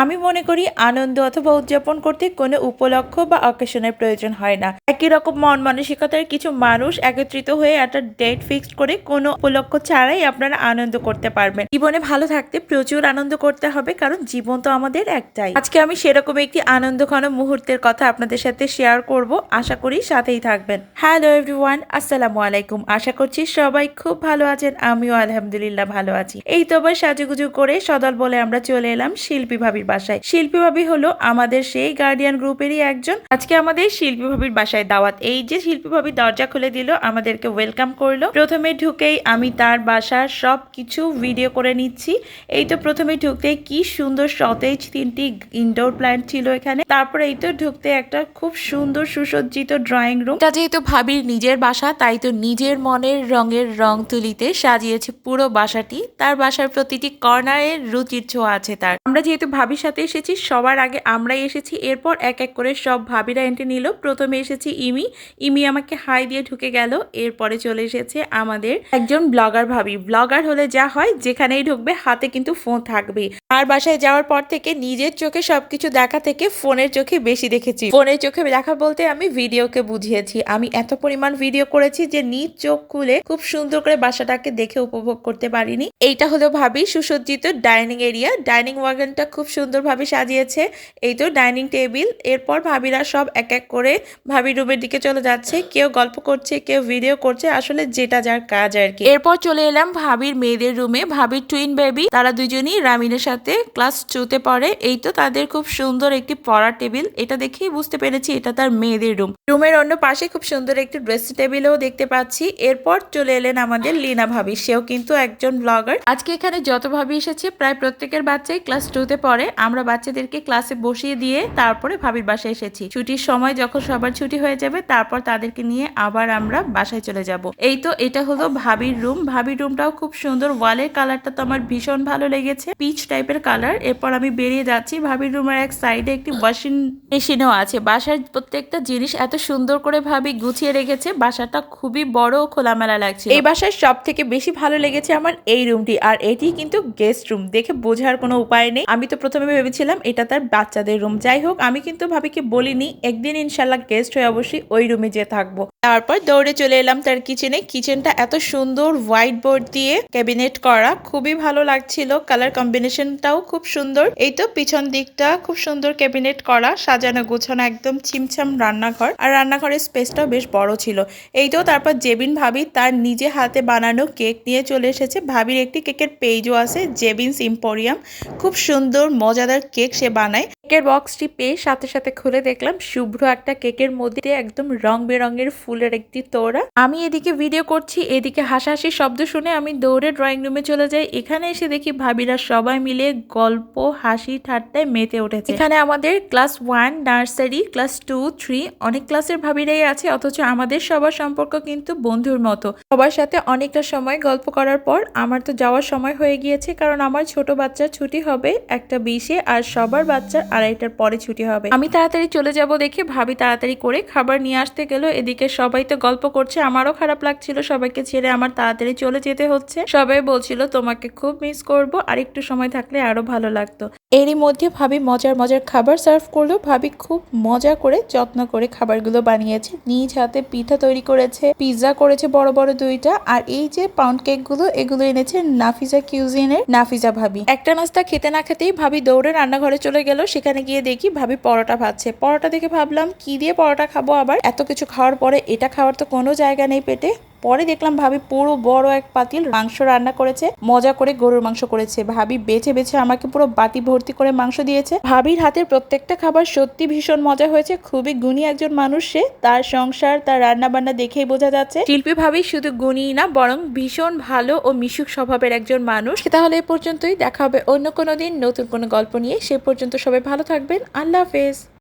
আমি মনে করি আনন্দ অথবা উদযাপন করতে কোনো উপলক্ষ বা অকেশনের প্রয়োজন হয় না। একই রকম মন মানসিকতার কিছু মানুষ একত্রিত হয়ে একটা ডেট ফিক্সড করে কোনো উপলক্ষ ছাড়াই আপনারা আনন্দ করতে পারবেন। জীবনে ভালো থাকতে প্রচুর আনন্দ করতে হবে, কারণ জীবন তো আমাদের একটাই। আজকে আমি সেরকম একটি আনন্দ আনন্দঘন মুহূর্তের কথা আপনাদের সাথে শেয়ার করব, আশা করি সাথেই থাকবেন। হ্যালো এভরিওয়ান আসসালামু আলাইকুম। আশা করছি সবাই খুব ভালো আছেন, আমিও আলহামদুলিল্লাহ ভালো আছি। এই তো আবার সাজুগুজু করে সদল বলে আমরা চলে এলাম শিল্পী ভাবির বাসায়। শিল্পী ভাবি হলো আমাদের সেই গার্ডিয়ান গ্রুপেরই একজন। আজকে আমাদের শিল্পী ভাবির বাসায় দাওয়াত। এই যে শিল্পী ভাবি দরজা খুলে দিল, আমাদেরকে ওয়েলকাম করল। প্রথমে ঢুকেই আমি তার বাসার সব কিছু ভিডিও করে নিচ্ছি। এই তো প্রথমে ঢুকতে কি সুন্দর সতেজ তিনটি ইনডোর প্ল্যান্ট ছিল এখানে। তারপরে এই তো ঢুকতে একটা খুব সুন্দর সুসজ্জিত ড্রয়িং রুম এটা যেহেতু ভাবির নিজের বাসা, তাই তো নিজের মনের রঙের রং তুলিতে সাজিয়েছে পুরো বাসাটি। তার বাসার প্রতিটি কর্নারে রুচির ছোঁয়া আছে তার। আমরা যেহেতু ভাবির সাথে এসেছি, সবার আগে আমরাই এসেছি, এরপর এক এক করে সব ভাবিরা এন্ট্রি নিল। প্রথমে এসেছি ইমি ইমি আমাকে হাই দিয়ে ঢুকে গেল, এরপরে চলে এসেছে আমাদের একজন ব্লগার ভাবি। ব্লগার হলে যা হয়, যেখানেই ঢুকবে, হাতে কিন্তু ফোন থাকবে। আর বাসায় যাওয়ার পর থেকে নিজের চোখে সবকিছু দেখা থেকে ফোনের চোখে বেশি দেখেছি। ফোনের চোখে দেখা বলতে আমি ভিডিওকে বুঝিয়েছি। আমি এত পরিমাণ ভিডিও করেছি যে নিজ চোখ খুলে খুব সুন্দর করে বাসাটাকে দেখে উপভোগ করতে পারিনি। এইটা হলো ভাবি সুসজ্জিত ডাইনিং এরিয়া ডাইনিং ওয়াগনটা খুব সুন্দরভাবে সাজিয়েছে। এই তো ডাইনিং টেবিল। এরপর ভাবিরা সব এক এক করে ভাবি রুমের দিকে চলে যাচ্ছে। কেউ গল্প করছে, কেউ ভিডিও করছে। আসলে যেটা যার কাজ আর কি। এরপর চলে এলাম ভাবির মেয়েদের রুমে। ভাবির টুইন বেবি তারা দুজনই রামিনের সাথে ক্লাস টুতে পড়ে। এই তো তাদের খুব সুন্দর একটি পড়ার টেবিল। এটা দেখেই বুঝতে পেরেছি এটা তার মেয়েদের রুম। রুমের অন্য পাশে খুব সুন্দর একটি ড্রেসিং টেবিলও দেখতে পাচ্ছি। এরপর চলে এলেন আমাদের লীনা ভাবি। সেও কিন্তু একজন ব্লগার আজকে এখানে যত ভাবি এসেছে, প্রায় প্রত্যেকের বাচ্চাই ক্লাস টুতে পড়ে। আমরা বাচ্চাদেরকে ক্লাসে বসিয়ে দিয়ে তারপরে ভাবির বাসায় এসেছি। ছুটির সময় যখন সবার ছুটি হয়ে যাবে, তারপর তাদেরকে নিয়ে আবার আমরা বাসায় চলে যাব। এই তো এটা হলো ভাবির রুম ভাবির রুমটাও খুব সুন্দর। ওয়ালের কালারটা তো আমার ভীষণ ভালো লেগেছে। পিচ টাইপের কালার এরপর আমি বেরিয়ে যাচ্ছি। ভাবির রুমের এক সাইডে একটি ওয়াশিং মেশিনও আছে। বাসার প্রত্যেকটা জিনিস এত সুন্দর করে ভাবি গুছিয়ে রেখেছে। বাসাটা খুবই বড় খোলামেলা লাগছে এই বাসার সব থেকে বেশি ভালো লেগেছে আমার এই রুমটি আর এটি কিন্তু গেস্ট রুম দেখে বোঝার কোনো উপায় নেই। আমি তো প্রথমে ভেবেছিলাম এটা তার বাচ্চাদের রুম যাই হোক, আমি কিন্তু ভাবিকে বলিনি, একদিন ইনশাল্লাহ গেস্ট হয়ে অবশ্যই ওই রুমে যেয়ে থাকব। তারপর দৌড়ে চলে এলাম তার কিচেনে কিচেনটা এত সুন্দর হোয়াইট বোর্ড দিয়ে ক্যাবিনেট করা, খুবই ভালো লাগছিল। কালার কম্বিনেশনটাও খুব সুন্দর। এই তো পিছন দিকটা খুব সুন্দর ক্যাবিনেট করা, সাজানো গোছানো একদম ছিমছাম রান্নাঘর। আর রান্নাঘরের স্পেসটাও বেশ বড় ছিল। এই তো তারপর জেবিন ভাবি তার নিজে হাতে বানানো কেক নিয়ে চলে এসেছে। ভাবির একটি কেকের পেজও আছে জেবিনস ইম্পোরিয়াম খুব সুন্দর মজাদার কেক সে বানায়। কেকের বক্সটি পেয়ে সাথে সাথে খুলে দেখলাম, শুভ্র একটা কেকের মধ্যে একদম রং বেরঙের ফুলের একটি তোড়া। আমি এদিকে ভিডিও করছি, এদিকে হাসাহাসি শব্দ শুনে আমি দৌড়ে ড্রয়িং রুমে চলে যাই। এখানে এসে দেখি ভাবিরা সবাই মিলে গল্প, হাসি, ঠাট্টায় মেতে উঠেছে। এখানে আমাদের class one nursery class two three অনেক ক্লাসের ভাবিরাই আছে, অথচ আমাদের সবার সম্পর্ক কিন্তু বন্ধুর মতো। সবার সাথে অনেকটা সময় গল্প করার পর আমার তো যাওয়ার সময় হয়ে গিয়েছে, কারণ আমার ছোট বাচ্চার ছুটি হবে একটা বিশে, আর সবার বাচ্চার আড়াইটার পরে ছুটি হবে। আমি তাড়াতাড়ি চলে যাব দেখে ভাবি তাড়াতাড়ি করে খাবার নিয়ে আসতে গেল। এদিকে সবাই তো গল্প করছে, আমারও খারাপ লাগছিল। সবাইকে ছেড়ে আমার তাড়াতাড়ি চলে যেতে হচ্ছে। সবাই বলছিল, তোমাকে খুব মিস করব। আর একটু সময় থাকলে আরও ভালো লাগতো। এরই মধ্যে ভাবি মজার মজার খাবার সার্ভ করল। ভাবি খুব মজা করে যত্ন করে খাবারগুলো বানিয়েছে। নিজ হাতে পিঠা তৈরি করেছে, পিৎজা করেছে বড় বড় দুইটা, আর এই যে পাউন্ড কেকগুলো এগুলো এনেছে নাফিজা কিউজিনের নাফিজা ভাবি। একটা নাস্তা খেতে না খেতেই ভাবি দৌড়ে রান্নাঘরে চলে গেল। সেখানে গিয়ে দেখি ভাবি পরোটা ভাজছে। পরোটা দেখে ভাবলাম, কি দিয়ে পরোটা খাব আবার? এত কিছু খাওয়ার পরে এটা খাওয়ার তো কোনো জায়গা নেই পেটে। পরে দেখলাম ভাবি পুরো বড় এক পাতিল মাংস রান্না করেছে, মজা করে গরুর মাংস করেছে। ভাবি বেছে বেছে আমাকে পুরো বাতি ভর্তি করে মাংস দিয়েছে। ভাবির হাতের প্রত্যেকটা খাবার সত্যি ভীষণ মজা হয়েছে, খুবই গুণী একজন মানুষ সে। তার সংসার, তার রান্না বান্না দেখেই বোঝা যাচ্ছে। শিল্পী ভাবি শুধু গুণী না, বরং ভীষণ ভালো ও মিশুক স্বভাবের একজন মানুষ। তাহলে এ পর্যন্তই, দেখা হবে অন্য কোনো দিন নতুন কোনো গল্প নিয়ে। সে পর্যন্ত সবাই ভালো থাকবেন। আল্লাহ হাফেজ।